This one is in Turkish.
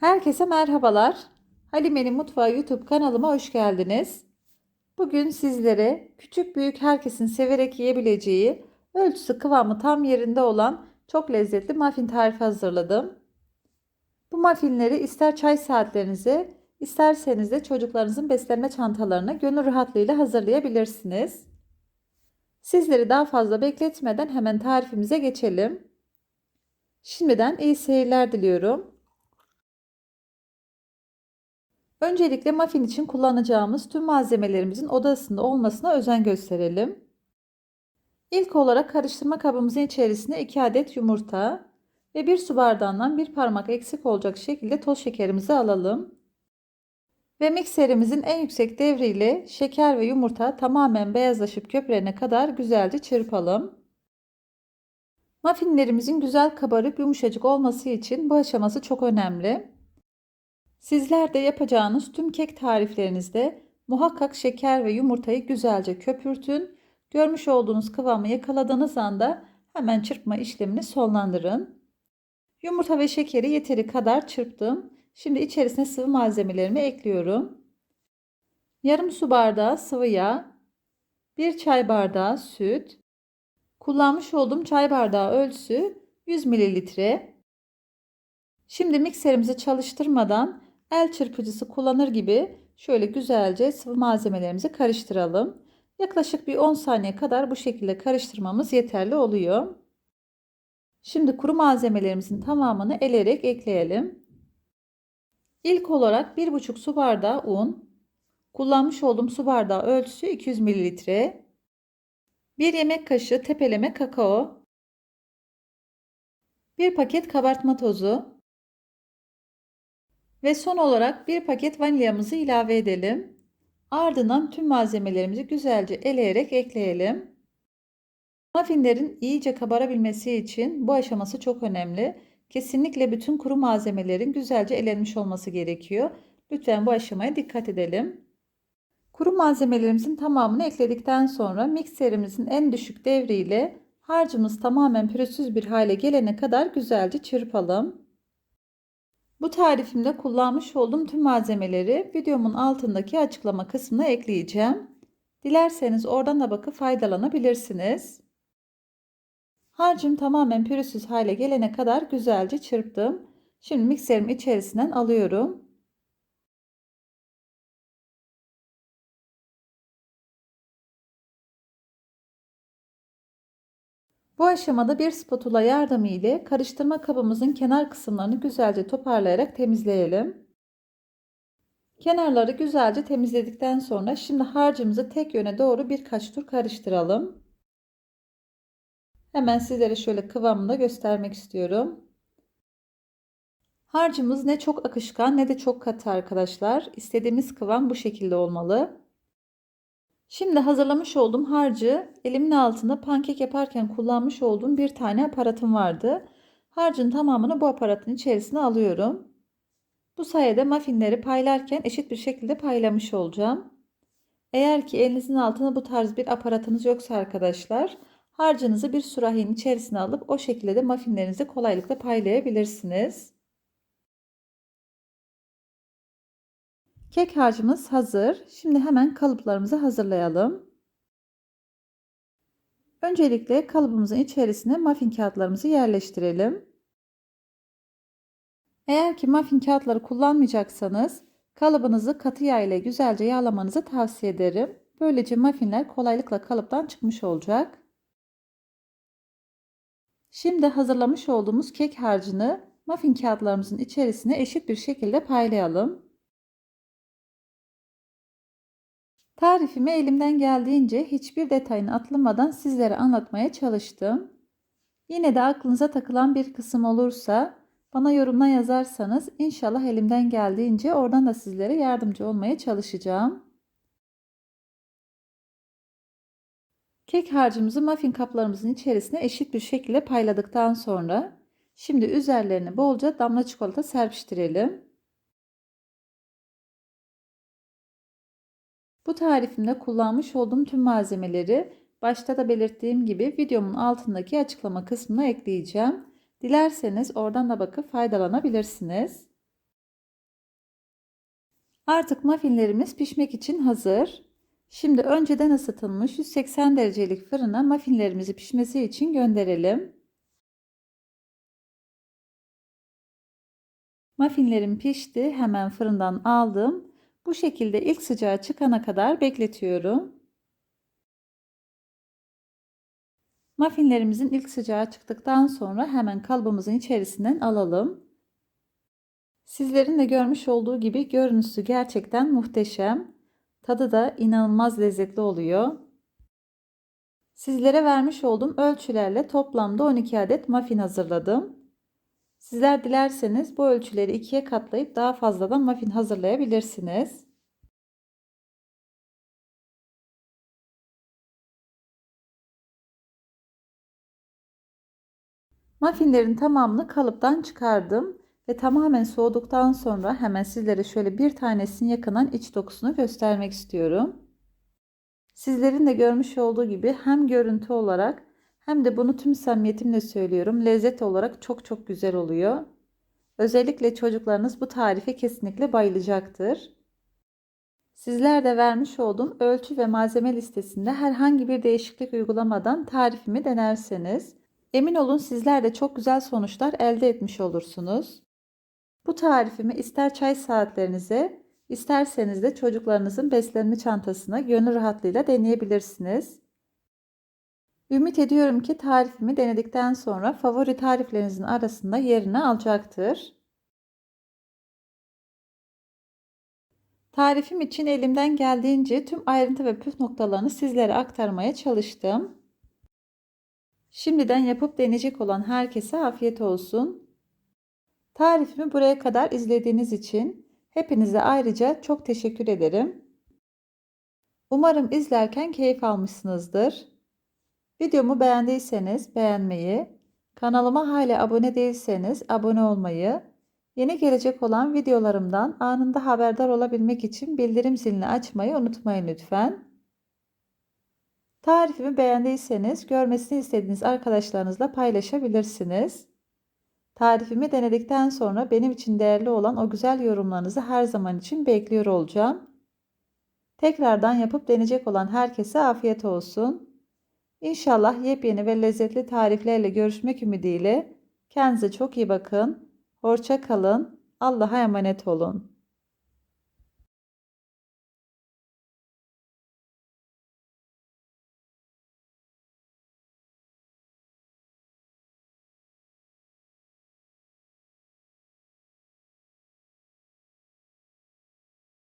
Herkese merhabalar. Halime'nin Mutfağı YouTube kanalıma hoş geldiniz. Bugün sizlere küçük büyük herkesin severek yiyebileceği, ölçüsü kıvamı tam yerinde olan çok lezzetli muffin tarifi hazırladım. Bu muffinleri ister çay saatlerinize, isterseniz de çocuklarınızın beslenme çantalarına gönül rahatlığıyla hazırlayabilirsiniz. Sizleri daha fazla bekletmeden hemen tarifimize geçelim. Şimdiden iyi seyirler diliyorum. Öncelikle muffin için kullanacağımız tüm malzemelerimizin oda ısısında olmasına özen gösterelim. İlk olarak karıştırma kabımızın içerisine 2 adet yumurta ve 1 su bardağından 1 parmak eksik olacak şekilde toz şekerimizi alalım. Ve mikserimizin en yüksek devriyle şeker ve yumurta tamamen beyazlaşıp köpürene kadar güzelce çırpalım. Muffinlerimizin güzel kabarıp yumuşacık olması için bu aşaması çok önemli. Sizler de yapacağınız tüm kek tariflerinizde muhakkak şeker ve yumurtayı güzelce köpürtün. Görmüş olduğunuz kıvamı yakaladığınız anda hemen çırpma işlemini sonlandırın. Yumurta ve şekeri yeteri kadar çırptım. Şimdi içerisine sıvı malzemelerimi ekliyorum. Yarım su bardağı sıvı yağ, 1 çay bardağı süt, kullanmış olduğum çay bardağı ölçüsü 100 mililitre. Şimdi mikserimizi çalıştırmadan el çırpıcısı kullanır gibi şöyle güzelce sıvı malzemelerimizi karıştıralım. Yaklaşık bir 10 saniye kadar bu şekilde karıştırmamız yeterli oluyor. Şimdi kuru malzemelerimizin tamamını elerek ekleyelim. İlk olarak 1,5 su bardağı un, kullanmış olduğum su bardağı ölçüsü 200 mililitre, 1 yemek kaşığı tepeleme kakao, 1 paket kabartma tozu, ve son olarak bir paket vanilyamızı ilave edelim. Ardından tüm malzemelerimizi güzelce eleyerek ekleyelim. Muffinlerin iyice kabarabilmesi için bu aşaması çok önemli. Kesinlikle bütün kuru malzemelerin güzelce elenmiş olması gerekiyor. Lütfen bu aşamaya dikkat edelim. Kuru malzemelerimizin tamamını ekledikten sonra mikserimizin en düşük devriyle harcımız tamamen pürüzsüz bir hale gelene kadar güzelce çırpalım. Bu tarifimde kullanmış olduğum tüm malzemeleri videomun altındaki açıklama kısmına ekleyeceğim. Dilerseniz oradan da bakıp faydalanabilirsiniz. Harcım tamamen pürüzsüz hale gelene kadar güzelce çırptım. Şimdi mikserim içerisinden alıyorum. Bu aşamada bir spatula yardımı ile karıştırma kabımızın kenar kısımlarını güzelce toparlayarak temizleyelim. Kenarları güzelce temizledikten sonra şimdi harcımızı tek yöne doğru birkaç tur karıştıralım. Hemen sizlere şöyle kıvamını göstermek istiyorum. Harcımız ne çok akışkan ne de çok katı arkadaşlar. İstediğimiz kıvam bu şekilde olmalı. Şimdi hazırlamış olduğum harcı elimin altında pankek yaparken kullanmış olduğum bir tane aparatım vardı. Harcın tamamını bu aparatın içerisine alıyorum. Bu sayede muffinleri paylarken eşit bir şekilde paylamış olacağım. Eğer ki elinizin altında bu tarz bir aparatınız yoksa arkadaşlar harcınızı bir sürahinin içerisine alıp o şekilde de muffinlerinizi kolaylıkla paylayabilirsiniz. Kek harcımız hazır. Şimdi hemen kalıplarımızı hazırlayalım. Öncelikle kalıbımızın içerisine muffin kağıtlarımızı yerleştirelim. Eğer ki muffin kağıtları kullanmayacaksanız kalıbınızı katı yağ ile güzelce yağlamanızı tavsiye ederim. Böylece muffinler kolaylıkla kalıptan çıkmış olacak. Şimdi hazırlamış olduğumuz kek harcını muffin kağıtlarımızın içerisine eşit bir şekilde paylayalım. Tarifimi elimden geldiğince hiçbir detayını atlamadan sizlere anlatmaya çalıştım. Yine de aklınıza takılan bir kısım olursa bana yorumla yazarsanız inşallah elimden geldiğince oradan da sizlere yardımcı olmaya çalışacağım. Kek harcımızı muffin kaplarımızın içerisine eşit bir şekilde payladıktan sonra şimdi üzerlerine bolca damla çikolata serpiştirelim. Bu tarifimde kullanmış olduğum tüm malzemeleri başta da belirttiğim gibi videomun altındaki açıklama kısmına ekleyeceğim. Dilerseniz oradan da bakıp faydalanabilirsiniz. Artık muffinlerimiz pişmek için hazır. Şimdi önceden ısıtılmış 180 derecelik fırına muffinlerimizi pişmesi için gönderelim. Muffinlerim pişti. Hemen fırından aldım. Bu şekilde ilk sıcağı çıkana kadar bekletiyorum. Muffinlerimizin ilk sıcağı çıktıktan sonra hemen kalıbımızın içerisinden alalım. Sizlerin de görmüş olduğu gibi görüntüsü gerçekten muhteşem. Tadı da inanılmaz lezzetli oluyor. Sizlere vermiş olduğum ölçülerle toplamda 12 adet muffin hazırladım. Sizler dilerseniz bu ölçüleri ikiye katlayıp daha fazladan muffin hazırlayabilirsiniz. Muffinlerin tamamını kalıptan çıkardım ve tamamen soğuduktan sonra hemen sizlere şöyle bir tanesini yakınan iç dokusunu göstermek istiyorum. Sizlerin de görmüş olduğu gibi hem görüntü olarak hem de bunu tüm samimiyetimle söylüyorum. Lezzet olarak çok çok güzel oluyor. Özellikle çocuklarınız bu tarife kesinlikle bayılacaktır. Sizler de vermiş olduğum ölçü ve malzeme listesinde herhangi bir değişiklik uygulamadan tarifimi denerseniz emin olun sizler de çok güzel sonuçlar elde etmiş olursunuz. Bu tarifimi ister çay saatlerinize, isterseniz de çocuklarınızın beslenme çantasına gönül rahatlığıyla deneyebilirsiniz. Ümit ediyorum ki tarifimi denedikten sonra favori tariflerinizin arasında yerini alacaktır. Tarifim için elimden geldiğince tüm ayrıntı ve püf noktalarını sizlere aktarmaya çalıştım. Şimdiden yapıp deneyecek olan herkese afiyet olsun. Tarifimi buraya kadar izlediğiniz için hepinize ayrıca çok teşekkür ederim. Umarım izlerken keyif almışsınızdır. Videomu beğendiyseniz beğenmeyi, kanalıma hala abone değilseniz abone olmayı, yeni gelecek olan videolarımdan anında haberdar olabilmek için bildirim zilini açmayı unutmayın lütfen. Tarifimi beğendiyseniz görmesini istediğiniz arkadaşlarınızla paylaşabilirsiniz. Tarifimi denedikten sonra benim için değerli olan o güzel yorumlarınızı her zaman için bekliyor olacağım. Tekrardan yapıp deneyecek olan herkese afiyet olsun. İnşallah yepyeni ve lezzetli tariflerle görüşmek ümidiyle kendinize çok iyi bakın. Hoşça kalın. Allah'a emanet olun.